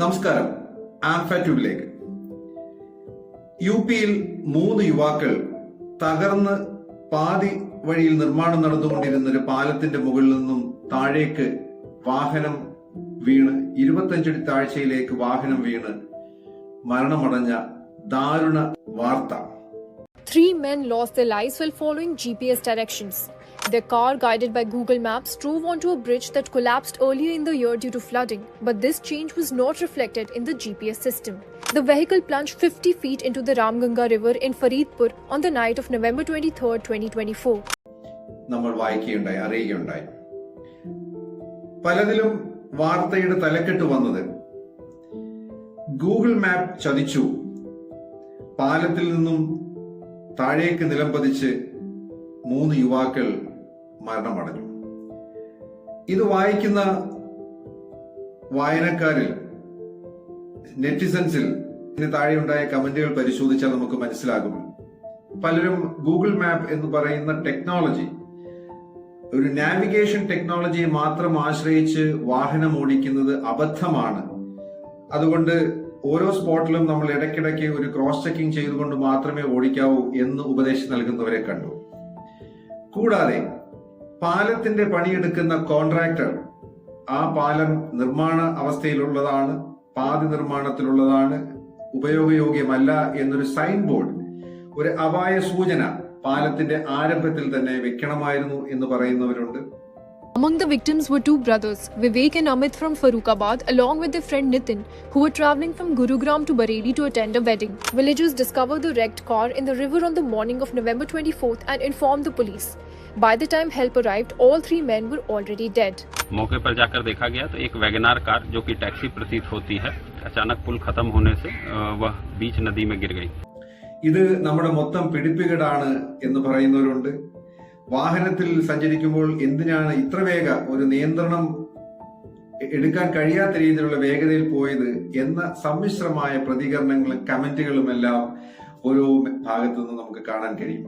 നമസ്കാരം. ആംഫാറ്റ്യൂബിലേക്ക് യു പിയിൽ മൂന്ന് യുവാക്കൾ തകർന്ന് പാതി വഴിയിൽ നിർമ്മാണം നടന്നുകൊണ്ടിരുന്ന ഒരു പാലത്തിന്റെ മുകളിൽ നിന്നും താഴേക്ക് വാഹനം വീണ് ഇരുപത്തഞ്ചടി താഴ്ചയിലേക്ക് വാഹനം വീണ് മരണമടഞ്ഞ ദാരുണ വാർത്ത. Three men lost their lives while following GPS directions. Their car, guided by Google Maps, drove onto a bridge that collapsed earlier in the year due to flooding, but this change was not reflected in the GPS system. The vehicle plunged 50 feet into the Ramganga River in Faridpur on the night of November 23, 2024. നമ്മൾ വായിക്കുകയുണ്ടായി അറിയുകയുണ്ടായി പലതിലും വാർത്തയുടെ തലക്കെട്ട് ചതിച്ചു പാലത്തിൽ നിന്നും താഴേക്ക് മൂന്ന് യുവാക്കൾ മരണമടഞ്ഞു. ഇത് വായിക്കുന്ന വായനക്കാരിൽ നെറ്റിസൻസിൽ ഇതിന് താഴെയുണ്ടായ കമന്റുകൾ പരിശോധിച്ചാൽ നമുക്ക് മനസ്സിലാകും. പലരും ഗൂഗിൾ മാപ്പ് എന്ന് പറയുന്ന ടെക്നോളജി ഒരു നാവിഗേഷൻ ടെക്നോളജിയെ മാത്രം ആശ്രയിച്ച് വാഹനം ഓടിക്കുന്നത് അബദ്ധമാണ്. അതുകൊണ്ട് ഓരോ സ്പോട്ടിലും നമ്മൾ ഇടയ്ക്കിടയ്ക്ക് ഒരു ക്രോസ് ചെക്കിംഗ് ചെയ്തുകൊണ്ട് മാത്രമേ ഓടിക്കാവൂ എന്ന് ഉപദേശം നൽകുന്നവരെ കണ്ടു. കൂടാതെ പാലത്തിന്റെ പണിയെടുക്കുന്ന കോൺട്രാക്ടർ ആ പാലം നിർമ്മാണ അവസ്ഥയിലുള്ളതാണ് പാതി നിർമ്മാണത്തിലുള്ളതാണ് ഉപയോഗയോഗ്യമല്ല എന്നൊരു സൈൻ ബോർഡ് ഒരു അപായ സൂചന പാലത്തിന്റെ ആരംഭത്തിൽ തന്നെ വെക്കണമായിരുന്നു എന്ന് പറയുന്നവരുണ്ട് Among the victims were two brothers, Vivek and Amit from Farooqabad, along with their friend Nitin, who were traveling from Gurugram to Bareilly to attend a wedding. Villagers discovered the wrecked car in the river on the morning of November 24th and informed the police. By the time help arrived, all three men were already dead. मौके पर जाकर देखा गया तो एक WagonR car जो कि taxi प्रतीत होती है अचानक पुल खत्म होने से अ, वह बीच नदी में गिर गई ഇത് നമ്മുടെ മൊത്തം പിടിപ്പുകേടാണ് എന്ന് പറയുന്നവരുണ്ട് വാഹനത്തിൽ സഞ്ചരിക്കുമ്പോൾ എന്തിനാണ് ഇത്ര വേഗ ഒരു നിയന്ത്രണം എ- എടുക്കാൻ കഴിയാത്ത രീതിയിലുള്ള വേഗതയിൽ പോയത് എന്ന സമ്മിശ്രമായ പ്രതികരണങ്ങളും കമന്റുകളും എല്ലാം ഓരോ ഭാഗത്തു നിന്ന് നമുക്ക് കാണാൻ കഴിയും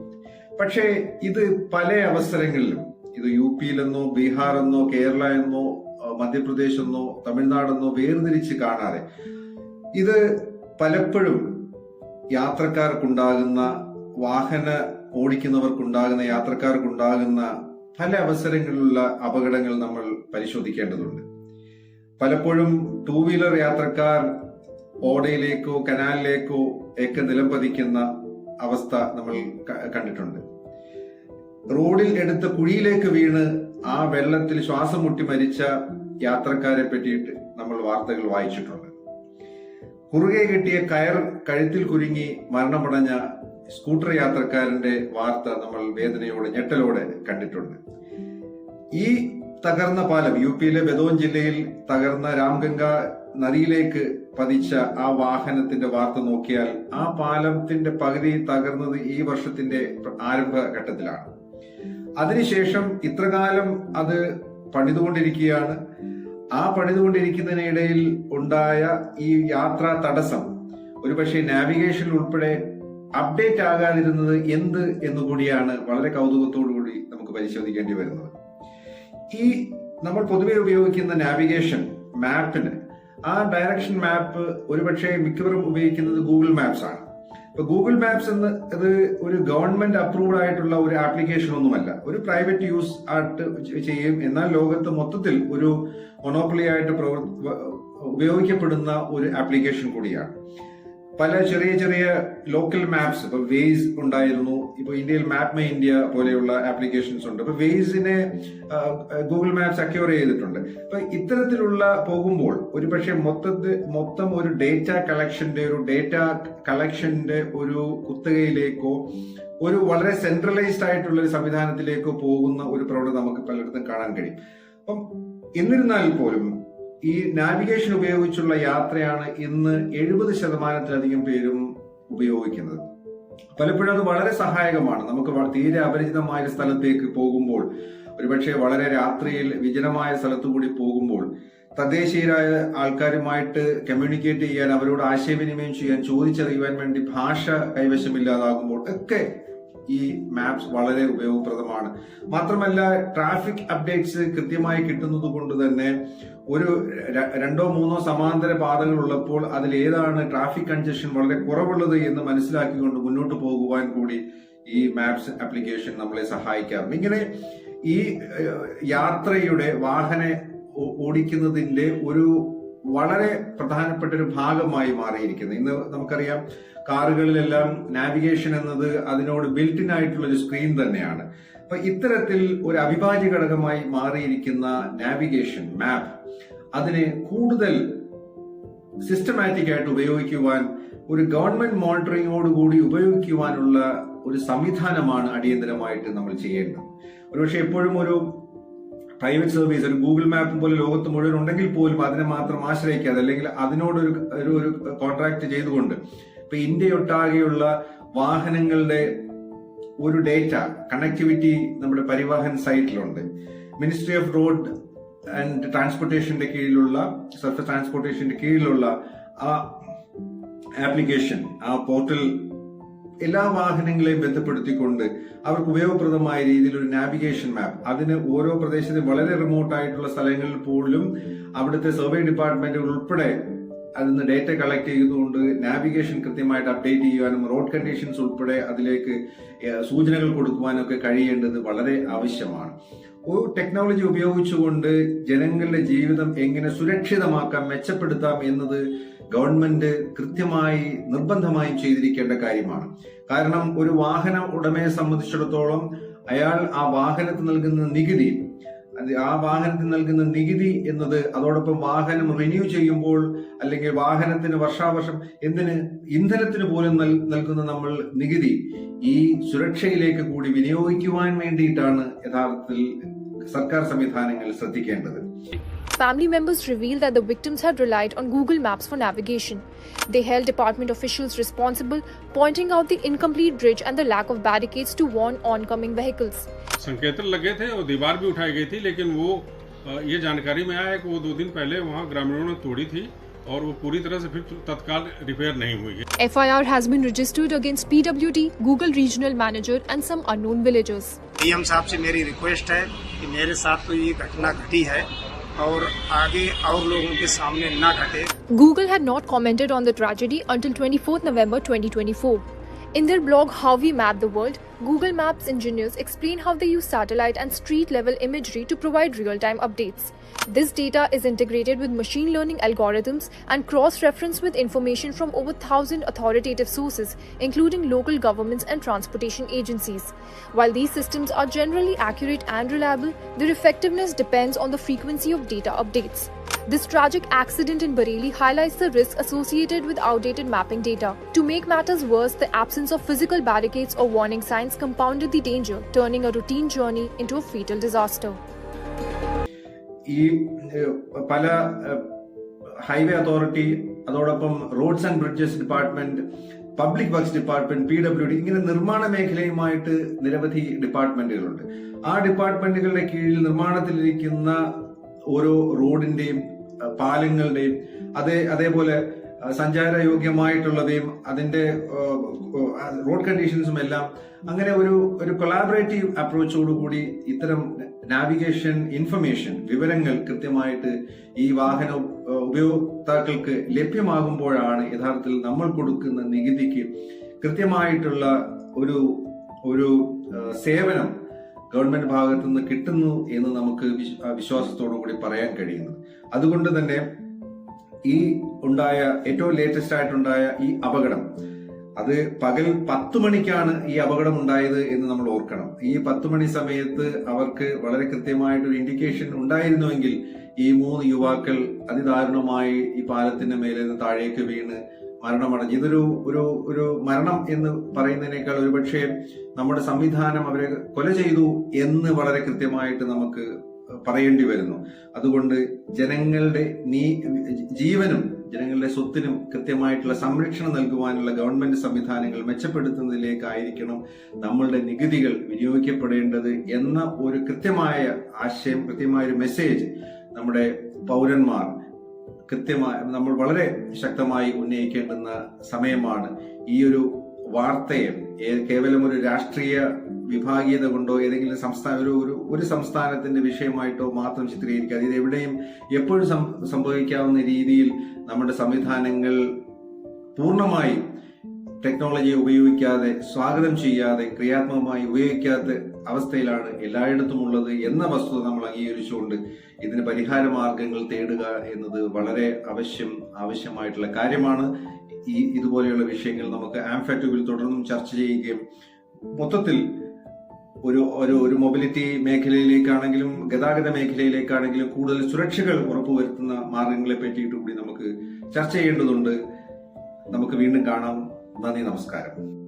പക്ഷേ ഇത് പല അവസരങ്ങളിലും. ഇത് യു പിയിലെന്നോ ബീഹാർ എന്നോ കേരള എന്നോ മധ്യപ്രദേശ് എന്നോ തമിഴ്നാടെന്നോ വേർതിരിച്ച് കാണാതെ. ഇത് പലപ്പോഴും യാത്രക്കാർക്കുണ്ടാകുന്ന വാഹന ഓടിക്കുന്നവർക്കുണ്ടാകുന്ന യാത്രക്കാർക്കുണ്ടാകുന്ന പല അവസരങ്ങളിലുള്ള അപകടങ്ങൾ നമ്മൾ പരിശോധിക്കേണ്ടതുണ്ട്. പലപ്പോഴും ടൂ വീലർ യാത്രക്കാർ ഓടയിലേക്കോ കനാലിലേക്കോ ഒക്കെ നിലം പതിക്കുന്ന അവസ്ഥ നമ്മൾ കണ്ടിട്ടുണ്ട്. റോഡിൽ എടുത്ത കുഴിയിലേക്ക് വീണ് ആ വെള്ളത്തിൽ ശ്വാസം മുട്ടി മരിച്ച യാത്രക്കാരെ പറ്റിയിട്ട് നമ്മൾ വാർത്തകൾ വായിച്ചിട്ടുണ്ട്. കുറുകെ കിട്ടിയ കയർ കഴുത്തിൽ കുരുങ്ങി മരണമടഞ്ഞ സ്കൂട്ടർ യാത്രക്കാരന്റെ വാർത്ത നമ്മൾ വേദനയോടെ ഞെട്ടലോടെ കണ്ടിട്ടുണ്ട്. ഈ തകർന്ന പാലം യു പിയിലെ ബദോൻ ജില്ലയിൽ തകർന്ന രാംഗംഗ നദിയിലേക്ക് പതിച്ച ആ വാഹനത്തിന്റെ വാർത്ത നോക്കിയാൽ ആ പാലത്തിന്റെ പകുതി തകർന്നത് ഈ വർഷത്തിന്റെ ആരംഭ ഘട്ടത്തിലാണ് അതിനുശേഷം ഇത്രകാലം അത് പണിതുകൊണ്ടിരിക്കുകയാണ്. ആ പണിതുകൊണ്ടിരിക്കുന്നതിനിടയിൽ ഉണ്ടായ ഈ യാത്രാ തടസ്സം ഒരുപക്ഷെ നാവിഗേഷൻ ഉൾപ്പെടെ അപ്ഡേറ്റ് ആകാതിരുന്നത് എന്ത് എന്നുകൂടിയാണ് വളരെ കൗതുകത്തോടു കൂടി നമുക്ക് പരിശോധിക്കേണ്ടി വരുന്നത്. ഈ നമ്മൾ പൊതുവെ ഉപയോഗിക്കുന്ന നാവിഗേഷൻ മാപ്പിന് ആ ഡയറക്ഷൻ മാപ്പ് ഒരുപക്ഷെ മിക്കവരും ഉപയോഗിക്കുന്നത് ഗൂഗിൾ മാപ്സ് ആണ് ഇപ്പൊ ഗൂഗിൾ മാപ്സ് എന്ന് അത് ഒരു ഗവൺമെന്റ് അപ്രൂവ്ഡ് ആയിട്ടുള്ള ഒരു ആപ്ലിക്കേഷൻ ഒന്നുമല്ല. ഒരു പ്രൈവറ്റ് യൂസ് ആയിട്ട് ചെയ്യും. എന്നാൽ ലോകത്ത് മൊത്തത്തിൽ ഒരു മൊണോപ്പൊളി ആയിട്ട് പ്രവർ ഉപയോഗിക്കപ്പെടുന്ന ഒരു ആപ്ലിക്കേഷൻ കൂടിയാണ്. പല ചെറിയ ചെറിയ ലോക്കൽ മാപ്സ് ഇപ്പൊ വേസ് ഉണ്ടായിരുന്നു ഇപ്പൊ ഇന്ത്യയിൽ മാപ്പ് മൈ ഇന്ത്യ പോലെയുള്ള ആപ്ലിക്കേഷൻസ് ഉണ്ട്. ഇപ്പൊ വേസിനെ ഗൂഗിൾ മാപ്സ് അക്യൂർ ചെയ്തിട്ടുണ്ട്. അപ്പൊ ഇത്തരത്തിലുള്ള പോകുമ്പോൾ ഒരു പക്ഷേ മൊത്തത്തിൽ മൊത്തം ഒരു ഡേറ്റ കളക്ഷന്റെ ഒരു ഡേറ്റ കളക്ഷന്റെ ഒരു കുത്തകയിലേക്കോ ഒരു വളരെ സെൻട്രലൈസ്ഡ് ആയിട്ടുള്ള ഒരു സംവിധാനത്തിലേക്കോ പോകുന്ന ഒരു പ്രവണത നമുക്ക് പലയിടത്തും കാണാൻ കഴിയും. അപ്പം എന്നിരുന്നാൽ പോലും ഈ നാവിഗേഷൻ ഉപയോഗിച്ചുള്ള യാത്രയാണ് ഇന്ന് എഴുപത് ശതമാനത്തിലധികം പേരും ഉപയോഗിക്കുന്നത്. പലപ്പോഴും അത് വളരെ സഹായകമാണ്. നമുക്ക് തീരെ അപരിചിതമായ സ്ഥലത്തേക്ക് പോകുമ്പോൾ ഒരുപക്ഷെ വളരെ രാത്രിയിൽ വിജനമായ സ്ഥലത്തുകൂടി പോകുമ്പോൾ തദ്ദേശീയരായ ആൾക്കാരുമായിട്ട് കമ്മ്യൂണിക്കേറ്റ് ചെയ്യാൻ അവരോട് ആശയവിനിമയം ചെയ്യാൻ ചോദിച്ചറിയുവാൻ വേണ്ടി ഭാഷ കൈവശമില്ലാതാകുമ്പോൾ ഒക്കെ ഈ മാപ്സ് വളരെ ഉപയോഗപ്രദമാണ്. മാത്രമല്ല ട്രാഫിക് അപ്ഡേറ്റ്സ് കൃത്യമായി കിട്ടുന്നത് കൊണ്ട് തന്നെ ഒരു രണ്ടോ മൂന്നോ സമാന്തര പാതകൾ ഉള്ളപ്പോൾ അതിൽ ഏതാണ് ട്രാഫിക് കൺജഷൻ വളരെ കുറവുള്ളത് എന്ന് മനസ്സിലാക്കിക്കൊണ്ട് മുന്നോട്ട് പോകുവാൻ കൂടി ഈ മാപ്സ് ആപ്ലിക്കേഷൻ നമ്മളെ സഹായിക്കാം ഇങ്ങനെ ഈ യാത്രയുടെ വാഹന ഓടിക്കുന്നതിന്റെ ഒരു വളരെ പ്രധാനപ്പെട്ട ഒരു ഭാഗമായി മാറിയിരിക്കുന്നത് ഇന്ന് നമുക്കറിയാം കാറുകളിലെല്ലാം നാവിഗേഷൻ എന്നത് അതിനോട് ബിൽറ്റിൻ ആയിട്ടുള്ള ഒരു സ്ക്രീൻ തന്നെയാണ്. അപ്പൊ ഇത്തരത്തിൽ ഒരു അവിഭാജ്യ ഘടകമായി മാറിയിരിക്കുന്ന നാവിഗേഷൻ മാപ്പ് അതിനെ കൂടുതൽ സിസ്റ്റമാറ്റിക് ആയിട്ട് ഉപയോഗിക്കുവാൻ ഒരു ഗവൺമെന്റ് മോണിറ്ററിങ്ങോടുകൂടി ഉപയോഗിക്കുവാനുള്ള ഒരു സംവിധാനമാണ് അടിയന്തരമായിട്ട് നമ്മൾ ചെയ്യേണ്ടത്. ഒരുപക്ഷെ എപ്പോഴും ഒരു പ്രൈവറ്റ് സർവീസ് ഒരു ഗൂഗിൾ മാപ്പ് പോലെ ലോകത്ത് മുഴുവൻ ഉണ്ടെങ്കിൽ പോലും അതിനെ മാത്രം ആശ്രയിക്കാതെ അല്ലെങ്കിൽ അതിനോടൊരു ഒരു ഒരു കോൺട്രാക്ട് ചെയ്തുകൊണ്ട് ഇപ്പൊ ഇന്ത്യയൊട്ടാകെയുള്ള വാഹനങ്ങളുടെ ഒരു ഡേറ്റ കണക്ടിവിറ്റി നമ്മുടെ പരിവാഹൻ സൈറ്റിലുണ്ട്. മിനിസ്ട്രി ഓഫ് റോഡ് ആൻഡ് ട്രാൻസ്പോർട്ടേഷന്റെ കീഴിലുള്ള സർഫസ് ട്രാൻസ്പോർട്ടേഷന്റെ കീഴിലുള്ള ആ ആപ്ലിക്കേഷൻ ആ പോർട്ടൽ എല്ലാ വാഹനങ്ങളെയും ബന്ധപ്പെടുത്തിക്കൊണ്ട് അവർക്ക് ഉപയോഗപ്രദമായ രീതിയിൽ ഒരു നാവിഗേഷൻ മാപ്പ് അതിന് ഓരോ പ്രദേശത്തെ വളരെ റിമോട്ട് ആയിട്ടുള്ള സ്ഥലങ്ങളിൽ പോലും അവിടുത്തെ സർവേ ഡിപ്പാർട്ട്മെന്റുകൾ ഉൾപ്പെടെ അതിന് ഡേറ്റ കളക്ട് ചെയ്തുകൊണ്ട് നാവിഗേഷൻ കൃത്യമായിട്ട് അപ്ഡേറ്റ് ചെയ്യുവാനും റോഡ് കണ്ടീഷൻസ് ഉൾപ്പെടെ അതിലേക്ക് സൂചനകൾ കൊടുക്കുവാനും ഒക്കെ കഴിയേണ്ടത് വളരെ ആവശ്യമാണ്. ടെക്നോളജി ഉപയോഗിച്ചുകൊണ്ട് ജനങ്ങളുടെ ജീവിതം എങ്ങനെ സുരക്ഷിതമാക്കാം മെച്ചപ്പെടുത്താം എന്നത് ഗവൺമെന്റ് കൃത്യമായി നിർബന്ധമായും ചെയ്തിരിക്കേണ്ട കാര്യമാണ്. കാരണം ഒരു വാഹന ഉടമയെ സംബന്ധിച്ചിടത്തോളം അയാൾ ആ വാഹനത്തിന് നൽകുന്ന നികുതി ആ വാഹനത്തിന് നൽകുന്ന നികുതി എന്നത് അതോടൊപ്പം വാഹനം റിന്യൂ ചെയ്യുമ്പോൾ അല്ലെങ്കിൽ വാഹനത്തിന് വർഷാവർഷം എന്തിന് ഇന്ധനത്തിന് പോലും നൽ- നൽകുന്ന നമ്മൾ നികുതി ഈ സുരക്ഷയിലേക്ക് കൂടി വിനിയോഗിക്കുവാൻ വേണ്ടിയിട്ടാണ് യഥാർത്ഥത്തിൽ സർക്കാർ സംവിധാനങ്ങൾ ശ്രദ്ധിക്കേണ്ടത് Family members revealed that the victims had relied on Google Maps for navigation. They held department officials responsible, pointing out the incomplete bridge and the lack of barricades to warn oncoming vehicles. संकेतन लगे थे और दीवार भी उठाई गई थी लेकिन वो अ, ये जानकारी में आया है कि वो दो दिन पहले वहाँ ग्रामीणों ने तोड़ी थी और वो पूरी तरह से फिर तो तत्काल रिपेयर नहीं हुई है। F I R has been registered against P W D Google regional manager and some unknown villagers P M साहब से मेरी रिक्वेस्ट है कि मेरे साथ तो ये घटना घटी है और आगे और लोगों के सामने न घटे। Google had not commented on the tragedy until twenty fourth November twenty twenty four in their blog how we map the world Google Maps engineers explain how they use satellite and street level imagery to provide real time updates. This data is integrated with machine learning algorithms and cross referenced with information from over 1000 authoritative sources, including local governments and transportation agencies. While these systems are generally accurate and reliable, their effectiveness depends on the frequency of data updates. This tragic accident in Bareilly highlights the risk associated with outdated mapping data. To make matters worse, the absence of physical barricades or warning signs compounded the danger, turning a routine journey into a fatal disaster. ഈ പല highway authority അതോടൊപ്പം roads and bridges department public works department P W D ഇങ്ങനെ നിർമ്മാണ മേഖലയുമായിട്ട് നിരവധി ഡിപ്പാർട്ട്മെന്റുകളുണ്ട് ആ ഡിപ്പാർട്ട്മെന്റുകളുടെ കീഴിൽ നിർമ്മാണത്തിലിരിക്കുന്ന ഓരോ റോഡിന്റെയും പാലങ്ങളുടെയും അതേ അതേപോലെ അഹ്, സഞ്ചാരയോഗ്യമായിട്ടുള്ളവയും അതിന്റെ റോഡ് കണ്ടീഷൻസും എല്ലാം അങ്ങനെ ഒരു ഒരു കൊളാബറേറ്റീവ് അപ്രോച്ചോടുകൂടി ഇത്തരം നാവിഗേഷൻ ഇൻഫർമേഷൻ വിവരങ്ങൾ കൃത്യമായിട്ട് ഈ വാഹന ഉപയോക്താക്കൾക്ക് ലഭ്യമാകുമ്പോഴാണ് യഥാർത്ഥത്തിൽ നമ്മൾ കൊടുക്കുന്ന നികുതിക്ക് കൃത്യമായിട്ടുള്ള ഒരു ഒരു സേവനം ഗവൺമെന്റ് ഭാഗത്തു നിന്ന് കിട്ടുന്നു എന്ന് നമുക്ക് വിശ്- വിശ്വാസത്തോടു കൂടി പറയാൻ കഴിയുന്നത്. അതുകൊണ്ട് തന്നെ ഈ ഉണ്ടായ ഏറ്റവും ലേറ്റസ്റ്റ് ആയിട്ടുണ്ടായ ഈ അപകടം. അത് പകൽ പത്ത് മണിക്കാണ് ഈ അപകടം ഉണ്ടായത് എന്ന് നമ്മൾ ഓർക്കണം. ഈ പത്ത് മണി സമയത്ത് അവർക്ക് വളരെ കൃത്യമായിട്ടൊരു ഇൻഡിക്കേഷൻ ഉണ്ടായിരുന്നുവെങ്കിൽ ഈ മൂന്ന് യുവാക്കൾ അതിദാരുണമായി ഈ പാലത്തിന്റെ മേലെ നിന്ന് താഴേക്ക് വീണ് മരണമടഞ്ഞു. ഇതൊരു ഒരു ഒരു മരണം എന്ന് പറയുന്നതിനേക്കാൾ ഒരുപക്ഷെ നമ്മുടെ സംവിധാനം അവരെ കൊല ചെയ്തു എന്ന് വളരെ കൃത്യമായിട്ട് നമുക്ക് പറയേണ്ടി വരുന്നു. അതുകൊണ്ട് ജനങ്ങളുടെ നീ ജീവനും ജനങ്ങളുടെ സ്വത്തിനും കൃത്യമായിട്ടുള്ള സംരക്ഷണം നൽകുവാനുള്ള ഗവൺമെന്റ് സംവിധാനങ്ങൾ മെച്ചപ്പെടുത്തുന്നതിലേക്കായിരിക്കണം നമ്മളുടെ നികുതികൾ വിനിയോഗിക്കപ്പെടേണ്ടത് എന്ന ഒരു കൃത്യമായ ആശയം കൃത്യമായ ഒരു മെസ്സേജ് നമ്മുടെ പൗരന്മാർ കൃത്യമായി നമ്മൾ വളരെ ശക്തമായി ഉന്നയിക്കേണ്ടുന്ന സമയമാണ് ഈ ഒരു വാർത്തയെ കേവലം ഒരു രാഷ്ട്രീയ വിഭാഗീയത കൊണ്ടോ ഏതെങ്കിലും സംസ്ഥാന ഒരു ഒരു ഒരു സംസ്ഥാനത്തിന്റെ വിഷയമായിട്ടോ മാത്രം ചിത്രീകരിക്കാതെ ഇത് എവിടെയും എപ്പോഴും സംഭവിക്കാവുന്ന രീതിയിൽ നമ്മുടെ സംവിധാനങ്ങൾ പൂർണമായി ടെക്നോളജിയെ ഉപയോഗിക്കാതെ സ്വാഗതം ചെയ്യാതെ ക്രിയാത്മകമായി ഉപയോഗിക്കാത്ത അവസ്ഥയിലാണ് എല്ലായിടത്തും ഉള്ളത് എന്ന വസ്തുത നമ്മൾ അംഗീകരിച്ചുകൊണ്ട് ഇതിന് പരിഹാര മാർഗങ്ങൾ തേടുക എന്നത് വളരെ അവശ്യം ആവശ്യമായിട്ടുള്ള കാര്യമാണ്. ഈ ഇതുപോലെയുള്ള വിഷയങ്ങൾ നമുക്ക് ആംഫാറ്റുവിൽ തുടർന്നും ചർച്ച ചെയ്യുകയും മൊത്തത്തിൽ ഒരു ഒരു ഒരു മൊബിലിറ്റി മേഖലയിലേക്കാണെങ്കിലും ഗതാഗത മേഖലയിലേക്കാണെങ്കിലും കൂടുതൽ സുരക്ഷകൾ ഉറപ്പുവരുത്തുന്ന മാർഗങ്ങളെ പറ്റിയിട്ട് കൂടി നമുക്ക് ചർച്ച ചെയ്യേണ്ടതുണ്ട്. നമുക്ക് വീണ്ടും കാണാം. നന്ദി നമസ്കാരം.